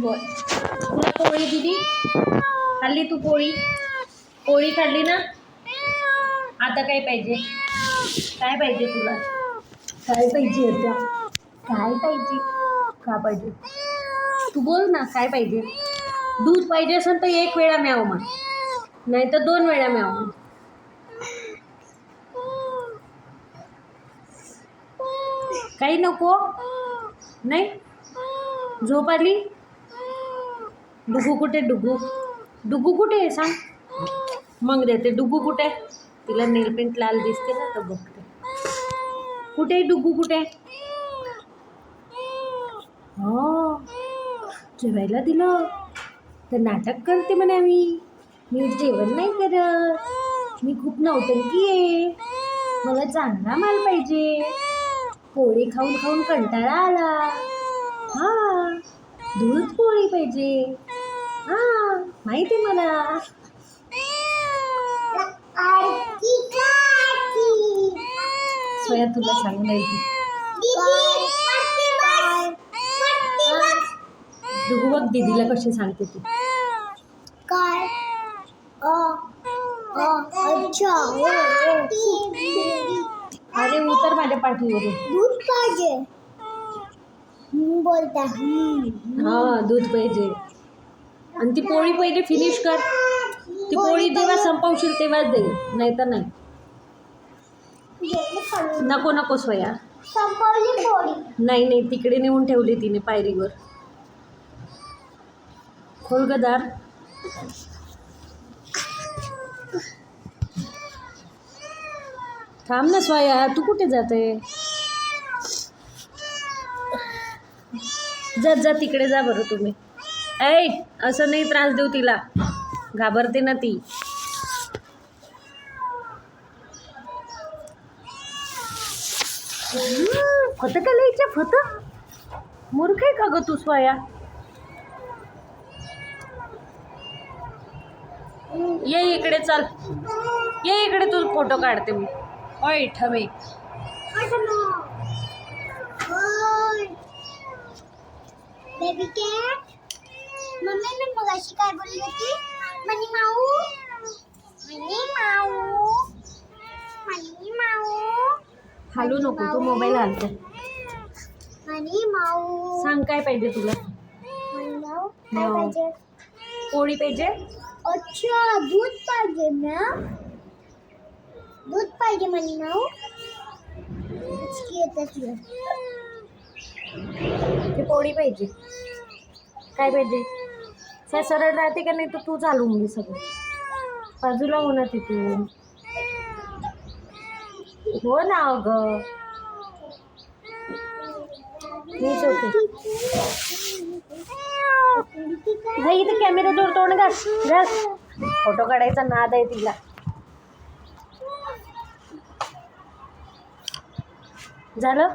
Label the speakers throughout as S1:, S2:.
S1: बोल. तुला पोळी दिली? खाल्ली तू पोळी? पोळी खाल्ली ना? आता काय पाहिजे? काय पाहिजे तुला? काय पाहिजे आता? काय पाहिजे? का पाहिजे? तू बोल ना काय पाहिजे? दूध पाहिजे असेल तर एक वेळा म्याव मग. नाही तर दोन वेळा म्याव मग. काही नको? नाही? झोप आली? डुगू कुठे डुगू? डुगू कुठे आहे सांग? मग देते डुगू कुठे? तिला नेलपेंट लाल दिसते ना तर बघते. कुठे आहे डुगू कुठे? हो. जेवायला दिलं. तर नाटक करते म्हणे मी मी जेवण नाही करत. मी खूप नौटंकी आहे. मला चांगला माल पाहिजे. पोळी खाऊन खाऊन कंटाळा आला. हा दूध पोळी पाहिजे. हा माहिती मला स्वया तुला सांगून बघ दीदीला कशी सांगते ती
S2: काय
S1: अरे उतर माझ्या पाठीवरून
S2: दूध पाहिजे बोलता.
S1: हा दूध पाहिजे आणि ती पोळी पहिले फिनिश कर. ती पोळी जेव्हा संपवशील तेव्हाच दे नाही तर नाही. नको नको स्वया नाही नाही तिकडे नेऊन ठेवली तिने पायरीवर. खोल ग दार. थांब ना स्वया तू कुठे जाते? जा जा तिकडे जा बरं तुम्ही. ऐ असं नाही त्रास देऊ तिला. घाबरते ना ती. फत का लिहायच्या फत? मूर्ख आहे का ग तू स्वया ये इकडे चल. ये इकडे तू फोटो काढते मी. ओय ठमे
S2: बेबी कॅट मम्मी मी मगाशी काय बोलली होती? मनी माऊ. मनी माऊ. मनी माऊ.
S1: हालू नको तू मोबाईल हालते
S2: मनी माऊ.
S1: सांग काय पाहिजे तुला?
S2: मनी माऊ. काय. पाहिजे?
S1: पोळी पाहिजे?
S2: अच्छा दूध पाहिजे ना? दूध पाहिजे मनी माऊ. येतात
S1: ते पोळी पाहिजे. काय पाहिजे? त्या सरळ राहते का नाही तर तू चालवून घे सगळं. बाजूला होणार ना तिथून. हो ना अगं. मीच होते. इथे कॅमेरा जोर तोंड घास घास फोटो काढायचा नाद आहे तिला. झालं?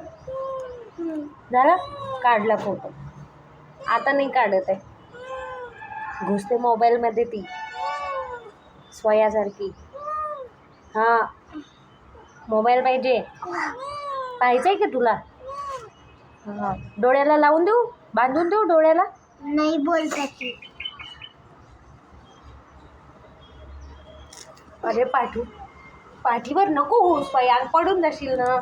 S1: झालं? काढला फोटो. आता नाही काढत आहे. घुसते मोबाईलमध्ये ती. स्वयासारखी. हां. मोबाईल पाहिजे. पाहिजे आहे का तुला? हां. डोळ्याला लावून देऊ? बांधून देऊ डोळ्याला?
S2: नाही बोलतात
S1: अरे पाठू. पाठीवर नको हो स्वया पडून जाशील ना.